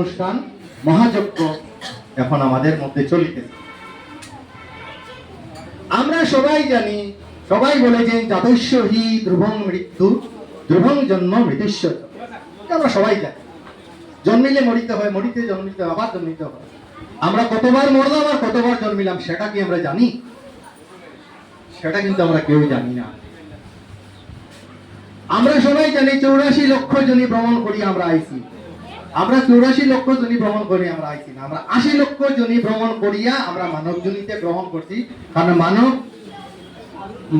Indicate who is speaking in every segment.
Speaker 1: অনুষ্ঠান মহাযজ্ঞ এখন আমাদের মধ্যে চলিতেছে আমরা সবাই জানি, সবাই বলে যে জাতস্য হি ধ্রুবং মৃত্যু, ধ্রুবং জন্ম মৃত্যুস্য আমরা সবাই জানি। জন্মিলে মরিতে হয়, মরিতে জন্মিতে আবার জন্মিতে হয়। আমরা কতবার মরলাম আর কতবার জন্মিলাম সেটা কি আমরা জানি? সেটা কিন্তু আমরা কেউ জানি না। আমরা সবাই জানি, চৌরাশি লক্ষ জনি ভ্রমণ করি আমরা আইছি। আমরা চৌরাশি লক্ষ জনি ভ্রমণ করি আমরা আইছি না। আমরা আশি লক্ষ জনি ভ্রমণ করিয়া আমরা মানব জনিতে গ্রহণ করছি। কারণ মানব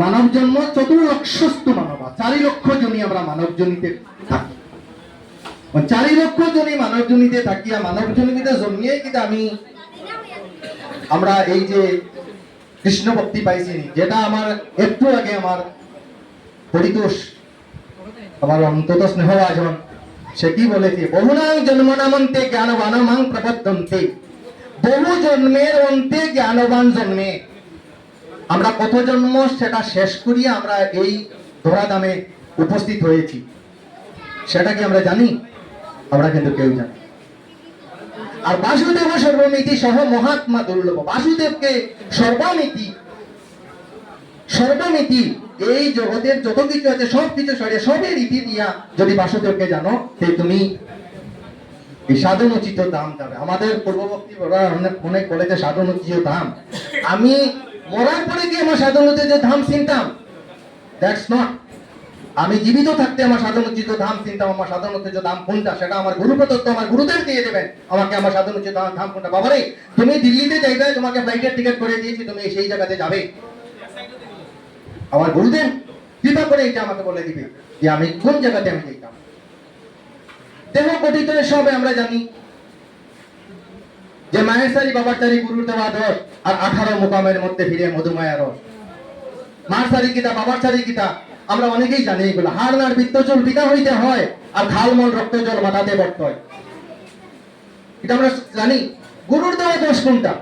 Speaker 1: মানব জন্ম চতুর্লক্ষস্তু মানব। চারি লক্ষ জনি আমরা মানব জনিতে থাকি। চারি লক্ষ জনি মানব জনিতে থাকিয়া মানব জনিতে জন্মিয়ে কিন্তু আমি, আমরা এই যে কৃষ্ণ ভক্তি পাইছি, যেটা আমার একটু আগে আমার পরিতোষ, আমার অন্তত স্নেহ আজন সে কি বলেছে? বহুনাং জন্মনামন্তে জ্ঞানবানমাং প্রবদ্ধন্তে বহু জন্মের অন্তে জ্ঞানবান জন্মে। আমরা কত জন্ম সেটা শেষ করিয়া আমরা এই ধরাধামে উপস্থিত হয়েছি। সেটা কি আমরা জানি? আমরা কিন্তু কেউ জানি আর বাসুদেব সর্বমিতি সহ মহাত্মা দুর্লভ। বাসুদেবকে সর্বমিতি সর্বমিতি এই জগতের যত কিছু আছে, সব কিছু সরে সবের রীতি দিয়া যদি বাসুদেবকে জানো তে তুমি এই সাধন উচিত দাম যাবে। আমাদের পূর্ববর্তী অনেক অনেক যে সাধন উচিত দাম। আমি মরার পরে কি আমার সাধন উচিত ধাম চিনতাম। দ্যাটস নট আমি জীবিত থাকতে আমার সাধন উচিত ধাম চিন্তাম, আমার সাধন উচিত ধাম কোনটা? সেটা আমার গুরু প্রদত্ত, আমার গুরুদেব দিয়ে দেবেন। আমাকে আমার সাধন উচিত ধাম কোনটা? বাবারে, তুমি দিল্লিতে যাইবে, তোমাকে ফ্লাইটের টিকিট করে দিয়েছি, তুমি সেই জায়গাতে যাবে। আমার গুরুদেব, কৃপা করে এটা আমাকে বলে দিবে যে আমি কোন জায়গাতে আমি যেতাম। দেহ গঠিত সবে আমরা জানি যে সারি বাবার সারি গুরুর দেওয়া দশ আর আঠারো মোকামের মধ্যে ফিরে মধুমায়া রস। কিতা বাবার সারি কিতা আমরা অনেকেই জানি এগুলো। হাড়, নাড় বৃত্তজল পিতা হইতে হয় আর খালমল রক্ত, জল মাথাতে বর্ত হয়। এটা আমরা জানি। গুরুর দেওয়া দোষ কোনটা?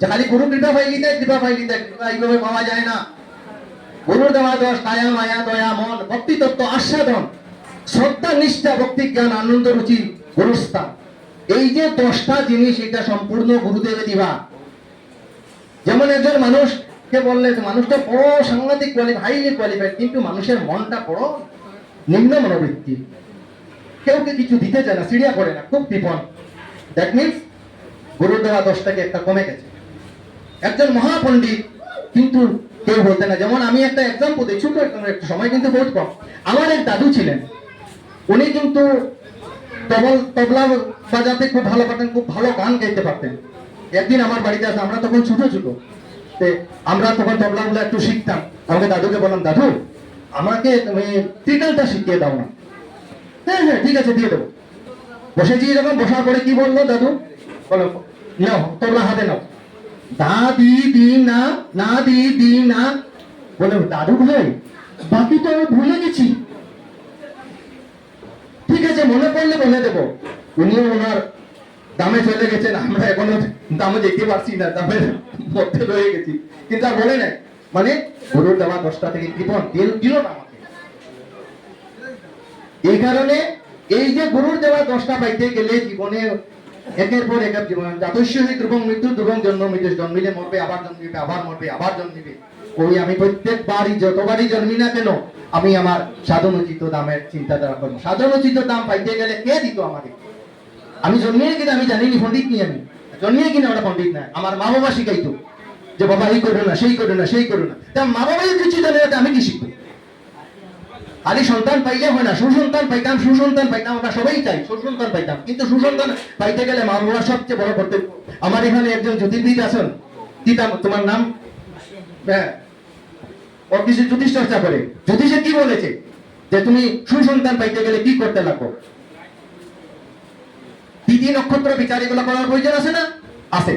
Speaker 1: যে খালি গুরু কৃপা পাইলি দেয় কৃপা পাইলি দেয় কৃপা এইভাবে পাওয়া যায় না। মায়া, দয়া, মন আস্বাদন, শ্রদ্ধা, নিষ্ঠা ভক্তি জ্ঞান আনন্দ এই যে দশটা জিনিস, এটা সম্পূর্ণ যেমন একজন মানুষকে বললে মানুষটা বড় কিন্তু মানুষের মনটা বড় নিম্ন মনোবৃত্তি। কেউ কিছু দিতে চায় না সিরিয়া করে না, খুব কৃপণ দ্যাট মিনস গুরুর দেওয়া দশটাকে একটা কমে গেছে। একজন মহাপণ্ডিত, কিন্তু কেউ বলতে না। যেমন আমি একটা এক্সাম্পল দিই, ছোট সময় কিন্তু বহুত কম। আমার এক দাদু ছিলেন। উনি কিন্তু তবল তবলা বাজাতে খুব ভালো পারতেন, খুব ভালো গান গাইতে পারতেন। একদিন আমার বাড়িতে আসে, আমরা তখন ছোট ছোট। আমরা তখন তবলাগুলো একটু শিখতাম। আমাকে দাদুকে বললাম, দাদু, আমাকে তুমি টিটালটা শিখিয়ে দাও না। হ্যাঁ হ্যাঁ ঠিক আছে, দিয়ে দেবো। বসেছি এরকম, বসার পরে কি বলল দাদু? বলো নাও, তবলা হাতে নাও। দা দি দি না না দি দি না। বলে, দাদু ভাই বাকি তো ভুলে গেছি। ঠিক আছে, মনে পড়লে বলে দেবো। উনিও ওনার দামে চলে গেছেন, আমরা এখনও দামে যেতে পারছি না দামের মধ্যে রয়ে গেছি। কিন্তু আর বলে নাই। মানে গরুর দেওয়া দশটা থেকে কৃপন দিল দিল না আমাকে। এই কারণে এই যে গরুর দেওয়া দশটা পাইতে গেলে জীবনে একের পর এক জীবন জাতস্যই ধ্রুবং মৃত্যু ধ্রুবং জন্ম মৃত্যু জন্মিলে মরবে, আবার জন্মিবে আবার মরবে, আবার জন্মিবে ওই আমি প্রত্যেকবারই, যতবারই জন্মি না কেন, আমি আমার সাধনোচিত দামের চিন্তাধারা করব। সাধনোচিত দাম পাইতে গেলে কে দিত আমাকে? আমি জন্মিয়ে কিনা, আমি জানিনি, পণ্ডিত নি আমি। জন্মিয়ে কিনা ওটা পণ্ডিত না, আমার মা বাবা শিখাইতো যে, বাবা, এই করো না, সেই করো না, সেই করো না। তা মা বাবাই কিছু জানে আমি কি শিখব? খালি সন্তান পাইলে হয় না, সুসন্তান পাইতাম সুসন্তান পাইতাম, আমরা সবাই চাই, সুসন্তান পাইতাম। কিন্তু সুসন্তান পাইতে গেলে মা বাবা সবচেয়ে বড় কর্তব্য। আমার এখানে একজন জ্যোতির্বিদ আছেন, কি তোমার নাম? হ্যাঁ। ও কিছু জ্যোতিষ চর্চা করে। জ্যোতিষে কি বলেছে? যে তুমি সুসন্তান পাইতে গেলে কি করতে লাগবো? তিথি নক্ষত্র বিচার এগুলো করার প্রয়োজন আছে না? আছে।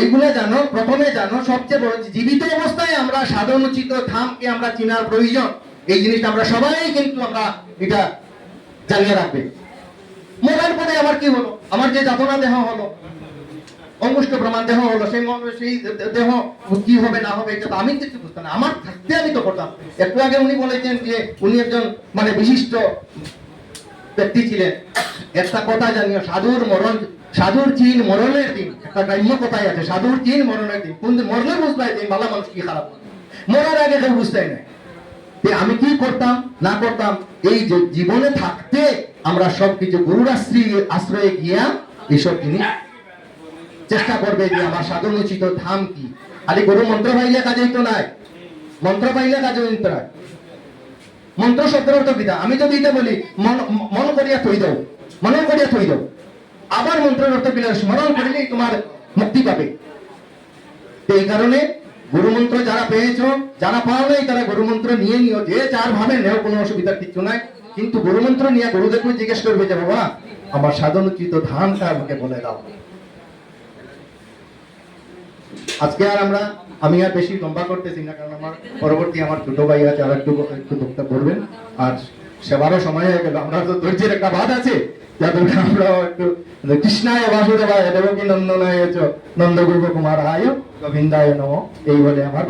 Speaker 1: এইগুলো জানো, প্রথমে জানো, সবচেয়ে বড়, জীবিত অবস্থায় আমরা সাধনোচিত ধামকে আমরা চিনার প্রয়োজন। এই জিনিসটা আমরা সবাই কিন্তু আমরা এটা জানিয়ে রাখবে। মরার পরে আমার কি হলো? আমার যে যাতনা দেহ হলো, অঙ্গুষ্ঠ প্রমাণ দেহ হলো, সেই সেই দেহ কি হবে, না হবে, এটা তো আমি কিছু বুঝতাম না, আমার থাকতে আমি তো করতাম। একটু আগে উনি বলেছেন যে উনি একজন মানে বিশিষ্ট ব্যক্তি ছিলেন। একটা কথা জানিও, সাধুর মরণ, সাধুর চিন মরণের দিন, একটা গ্রাম্য কথাই আছে, সাধুর চিন মরণের দিন। কোন মরলে বুঝবাই দিন ভালো মানুষ কি খারাপ। মরার আগে কেউ বুঝতেই নাই। আমি কি করতাম, না করতাম, এই যে জীবনে থাকতে আমরা সব কিছু গুরুর আশ্রয়ে আশ্রয়ে গিয়া এইসব জিনিস চেষ্টা করবে যে আমার সাধন উচিত ধাম কি। খালি গুরু মন্ত্র পাইলে কাজে তো নাই। মন্ত্র পাইলে কাজে হইতো নাই। মন্ত্র শব্দের অর্থ কিতা আমি যদি এটা বলি, মন মন করিয়া থই দাও। মনে করিয়া থই দাও। আবার মন্ত্রের অর্থ কিনা স্মরণ করিলেই তোমার মুক্তি পাবে। এই কারণে গুরুমন্ত্র যারা পেয়েছ, যারা পাও নাই, তারা গুরুমন্ত্র নিয়ে নিও। যে যার ভাবে নেও, কোনো অসুবিধার কিছু নাই। কিন্তু গুরুমন্ত্র নিয়ে গুরুদেবকে জিজ্ঞেস করবে যে, বাবা, আমার সাধন উচিত ধানটা আমাকে বলে দাও। আজকে আর আমরা, আমি আর বেশি লম্বা করতেছি না, কারণ আমার পরবর্তী আমার ছোট ভাই আছে আর একটু একটু বক্তব্য করবেন। আর সেবারও সময় হয়ে গেল। আমরা তো ধৈর্যের একটা বাদ আছে। যাতে আমরা একটু কৃষ্ণায় বাসুদেবায় দেবকী নন্দনায় নন্দ নন্দগোপ কুমার আয় গোবিন্দায় নম। এই বলে আমার